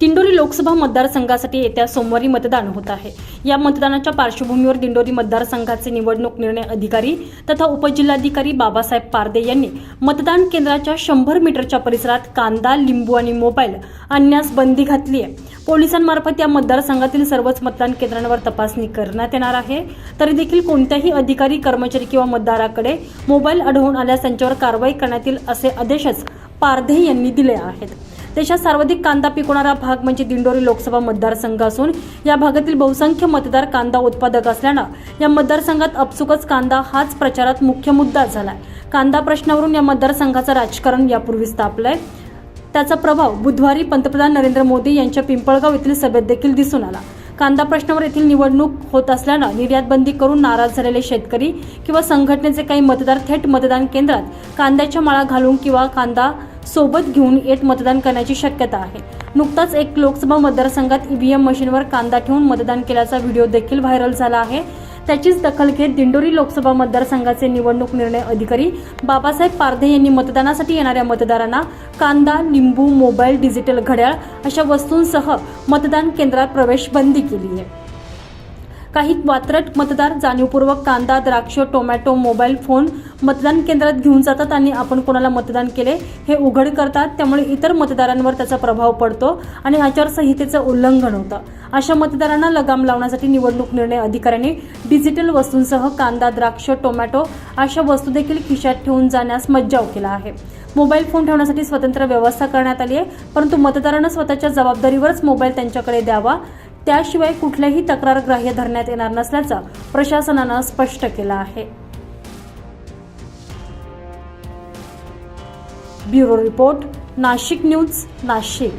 दिंडोरी लोकसभा मतदारसंघासाठी येत्या सोमवारी मतदान होत आहे. या मतदानाच्या पार्श्वभूमीवर दिंडोरी मतदारसंघाचे निवडणूक निर्णय अधिकारी तथा उपजिल्हाधिकारी बाबासाहेब पारदे यांनी मतदान केंद्राच्या शंभर मीटरच्या परिसरात कांदा लिंबू आणि मोबाईल आणण्यास बंदी घातली आहे. पोलिसांमार्फत या मतदारसंघातील सर्वच मतदान केंद्रांवर तपासणी करण्यात येणार आहे. तरी देखील कोणत्याही अधिकारी कर्मचारी किंवा मतदाराकडे मोबाईल आढळून आल्यास त्यांच्यावर कारवाई करण्यात येईल असे आदेशच पारधे यांनी दिले आहेत. देशात सर्वाधिक कांदा पिकवणारा भाग म्हणजे दिंडोरी लोकसभा मतदारसंघ असून या भागातील बहुसंख्य मतदार कांदा उत्पादक असल्यानं या मतदारसंघात अपसुकच कांदा हाच प्रचारात मुख्य मुद्दा झालाय. कांदा प्रश्नावरून या मतदारसंघाचं राजकारण यापूर्वीच तापलंय. त्याचा प्रभाव बुधवारी पंतप्रधान नरेंद्र मोदी यांच्या पिंपळगाव येथील सभेत देखील दिसून आला. कांदा प्रश्नावर येथील निवडणूक होत असल्यानं निर्यात बंदी करून नाराज झालेले शेतकरी किंवा संघटनेचे काही मतदार थेट मतदान केंद्रात कांद्याच्या माळा घालून किंवा कांदा सोबत घेऊन येत मतदान करण्याची शक्यता आहे. नुकताच एक लोकसभा मतदारसंघात ईव्हीएम मशीनवर कांदा ठेवून मतदान केल्याचा व्हिडिओ देखील व्हायरल झाला आहे. त्याचीच दखल घेत दिंडोरी लोकसभा मतदारसंघाचे निवडणूक निर्णय अधिकारी बाबासाहेब पारधे यांनी मतदानासाठी येणाऱ्या मतदारांना कांदा लिंबू मोबाईल डिजिटल घड्याळ अशा वस्तूंसह मतदान केंद्रात प्रवेश बंदी केली आहे. काही वात्रट मतदार जाणीवपूर्वक कांदा द्राक्ष टोमॅटो मोबाईल फोन मतदान केंद्रात घेऊन जातात आणि आपण कोणाला मतदान केले हे उघड करतात. त्यामुळे इतर मतदारांवर त्याचा प्रभाव पडतो आणि आचारसंहितेचं उल्लंघन होतं. अशा मतदारांना लगाम लावण्यासाठी निवडणूक निर्णय अधिकाऱ्यांनी डिजिटल वस्तूंसह कांदा द्राक्ष टोमॅटो अशा वस्तू देखील खिशात ठेवून जाण्यास मज्जाव केला आहे. मोबाईल फोन ठेवण्यासाठी स्वतंत्र व्यवस्था करण्यात आली आहे परंतु मतदारांना स्वतःच्या जबाबदारीवरच मोबाईल त्यांच्याकडे द्यावा त्याशिवाय कुठल्याही तक्रार ग्राह्य धरण्यात येणार नसल्याचं प्रशासनानं स्पष्ट केलं आहे. Bureau report Nashik news Nashik.